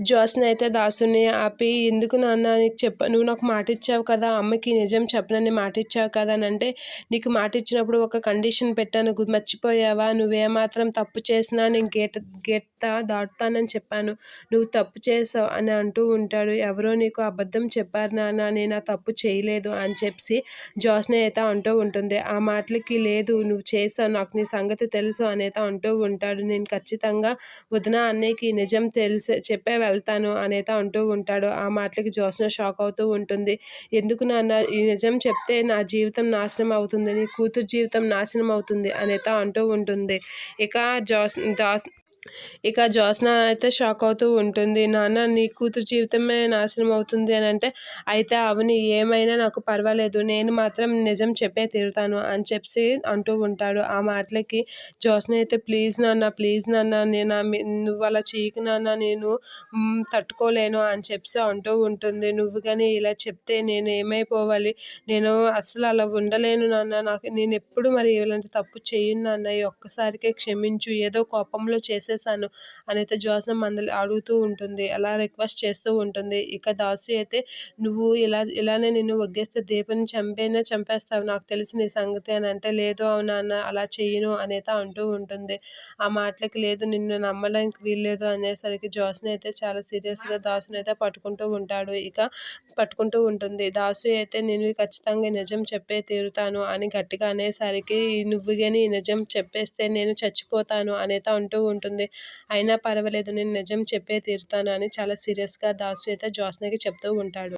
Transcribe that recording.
జ్యోత్స్న అయితే దాసుని ఆపి ఎందుకు నాన్న నీకు చెప్ప నువ్వు నాకు మాట ఇచ్చావు కదా అమ్మకి నిజం చెప్పనని మాట ఇచ్చావు కదా అని అంటే నీకు మాట ఇచ్చినప్పుడు ఒక కండిషన్ పెట్టాను మర్చిపోయావా? నువ్వేమాత్రం తప్పు చేసినా నేను గేట గేట దాటుతానని చెప్పాను. నువ్వు తప్పు చేసావు అని అంటూ ఉంటాడు. ఎవరో నీకు అబద్ధం చెప్పారు నాన్న నేను ఆ తప్పు చేయలేదు అని చెప్పి జ్యోత్స్న అయితే అంటూ ఉంటుంది. ఆ మాటలకి లేదు నువ్వు చేసావు నాకు నీ సంగతి తెలుసు అనేది అంటూ ఉంటాడు. నేను ఖచ్చితంగా వదిన అన్నయ్యకి నిజం తెలిసే చెప్పే వెళ్తాను అనేది అంటూ ఉంటాడు. ఆ మాటలకి జ్యోత్స్న షాక్ అవుతూ ఉంటుంది. ఎందుకు నాన్న ఈ నిజం చెప్తే నా జీవితం నాశనం అవుతుంది. నీ కూతురు జీవితం నాశనం అవుతుంది అనేది అంటూ ఉంటుంది. ఇక జోస్ దాస్ ఇక జ్యోత్స్న అయితే షాక్ అవుతూ ఉంటుంది. నాన్న నీ కూతురు జీవితమే నాశనం అవుతుంది అని అంటే అయితే అవని ఏమైనా నాకు పర్వాలేదు. నేను మాత్రం నిజం చెప్పే తీరుతాను అని చెప్పి అంటూ ఉంటాడు. ఆ మాటలకి జ్యోత్స్న అయితే ప్లీజ్ నాన్న ప్లీజ్ నాన్న నేను నువ్వు అలా చీకు నాన్న నేను తట్టుకోలేను అని చెప్పి అంటూ ఉంటుంది. నువ్వు కానీ ఇలా చెప్తే నేను ఏమైపోవాలి? నేను అసలు అలా ఉండలేను నాన్న. నాకు నేను ఎప్పుడు మరి ఇలాంటి తప్పు చేయను నాన్న. ఈ ఒక్కసారికే క్షమించు. ఏదో కోపంలో చేసేసాను అనైతే జ్యోత్స్న మందలి అడుగుతూ ఉంటుంది. అలా రిక్వెస్ట్ చేస్తూ ఉంటుంది. ఇక దాసు అయితే నువ్వు ఇలా ఇలానే నిన్ను ఒగ్గేస్తే దీపని చంపైనా చంపేస్తావు. నాకు తెలిసి నీ సంగతి అని అంటే లేదు అవునా అలా చెయ్యను అనేది అంటూ ఉంటుంది. ఆ మాటలకి లేదు నిన్ను నమ్మడానికి వీల్లేదు అనేసరికి జ్యోత్స్న అయితే చాలా సీరియస్గా దాసుని అయితే పట్టుకుంటూ ఉంటాడు. ఇక పట్టుకుంటూ ఉంటుంది. దాసు అయితే నేను ఖచ్చితంగా నిజం చెప్పే తీరుతాను అని గట్టిగా అనేసరికి నువ్వు కానీ నిజం చెప్పేస్తే నేను చచ్చిపోతాను అనేది అంటూ ఉంటుంది అయినా పర్వాలేదు నేను నిజం చెప్పే తీరుతాను అని చాలా సీరియస్గా దాసు అయితే జ్యోత్స్నకి చెప్తూ ఉంటాడు.